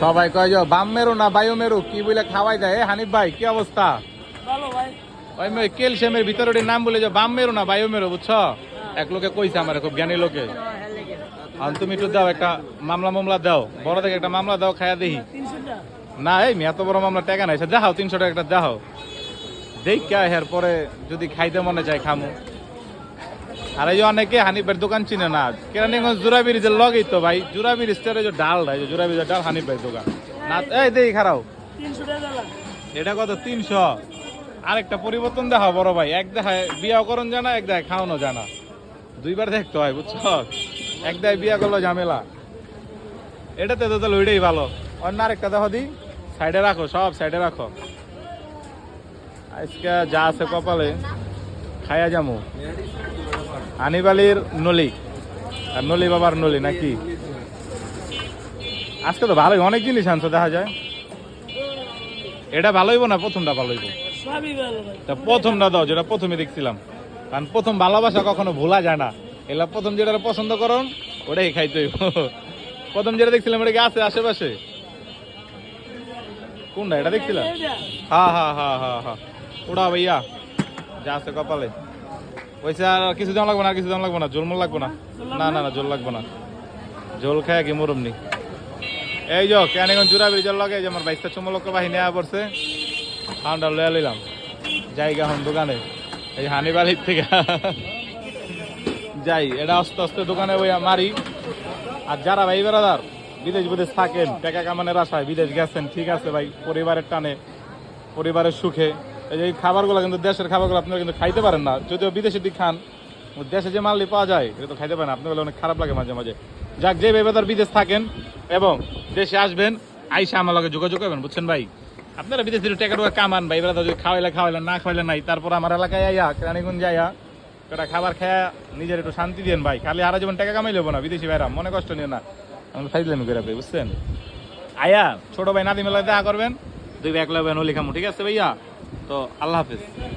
সবাই কয় যে বাম মেরু না বায়ু মেরু? কি বলে খাওয়াই এ হানিফ ভাই কি অবস্থা? ওই মেয়ে ক্যালসিয়ামের ভিতরে নাম বলে যে বাম মেরু না বায়ু মেরু বুঝছ? এক লোকে কইছে আমার খুব জ্ঞানী লোকে। আর তুমি একটু দাও একটা মামলা মামলা দাও। বড় থেকে একটা মামলা দাও খায়া দেখি। না এই এত বড় মামলা টাকা নাই। দেখাও তিনশো টাকা একটা দেখাও দেখ হের পরে যদি খাইতে মনে চায় খামু। আর এই অনেকে হানিফের দোকান চিনে না। কেরানীগঞ্জ জুরা ব্রিজের লগেই তো ভাই জুরা এই যে ডাল যে জুরা ব্রিজের ডাল হানিফের দোকান। না এই দেই খারাও। এটা কত? তিনশো। আরেকটা পরিবর্তন দেখা বড় ভাই। এক দেখায় বিয়া করণ জানা এক দেখায় খাওয়ানো জানা দুইবার দেখতে হয়, বুঝছ? এক দেখায় বিয়া করল ঝামেলা। এটাতে তো তাহলে ওইটাই ভালো। অন্য আরেকটা দেখো দি। সাইডে রাখো, সব সাইডে রাখো। আজকে যা আছে কপালে। খায়া যামু। আনিবালির নলি। আর নলি বাবার নলি নাকি? আজকে তো ভালোই অনেক জিনিস আনছো দেখা যায়। এটা ভালো হইব না প্রথমটা ভালো হইব? তা প্রথমটা দাও যেটা প্রথমে দেখছিলাম। কারণ প্রথম ভালোবাসা কখনো ভোলা যায় না। এলা প্রথম যেটা পছন্দ করুন ওটাই খাইতে হইব। প্রথম যেটা দেখছিলাম ওটা কি আছে আশেপাশে? কোনটা এটা দেখছিলাম। হ্যাঁ হ্যাঁ হ্যাঁ হ্যাঁ হ্যাঁ ওটা ভাইয়া। যা আছে কপালে। পয়সা আর কিছু দাম লাগবে না, কিছু দাম লাগবে না, জোল মোল লাগবে না? না না না, জোল লাগবে না। জোল খায় কি মরম নি? এই যো ক্যানিগঞ্জ জুরা ব্রিজের লগে এই যে আমার বাইশটা চুমলক বাহিনী আয়া পড়ছে খাওয়ানটা লয়ে লইলাম। জায়গা হন দোকানে। এই হানি বাড়ির থেকে। যাই, এটা আস্তে আস্তে দোকানে ওই মারি। আর যারা ভাই বেড়াদার বিদেশ বিদেশ থাকেন, টাকা কামানের আশায় বিদেশ গেছেন, ঠিক আছে ভাই, পরিবারের টানে, পরিবারের সুখে। এই খাবারগুলো কিন্তু দেশের খাবারগুলো আপনারা কিন্তু খাইতে পারেন না। যদিও বিদেশি দিক খান ও দেশে যে মালটি পাওয়া যায়, এটা তো খাইতে পারেন আপনি বলে অনেক খারাপ লাগে মাঝে মাঝে। যাক, যে বেবেদার বিদেশ থাকেন এবং দেশে আসবেন, আইসা আমার লগে যোগাযোগ করবেন, বুঝছেন ভাই? আপনারা বিদেশ থেকে টাকা টাকা কামান ভাই বেড়াদার যদি খাওয়াইলে খাওয়াইলে, না খাওয়াইলে নাই, তারপর আমার এলাকায় আইয়া, কেরানীগঞ্জ যাইয়া একটা খাবার খায়া নিজের একটু শান্তি দেন ভাই। খালি আরও যেমন টাকা কামাই লেবো না, বিদেশি ভাইরা, মনে কষ্ট নিয়ে না। আমি ফাইজলামি করে ভাই বুঝছেন? আয়া, ছোট ভাই নাদি মেলায় দেখা করবেন। দুই ভাই একলা ভাই নলি খামু ঠিক আছে ভাইয়া? তো আল্লাহ হাফিজ।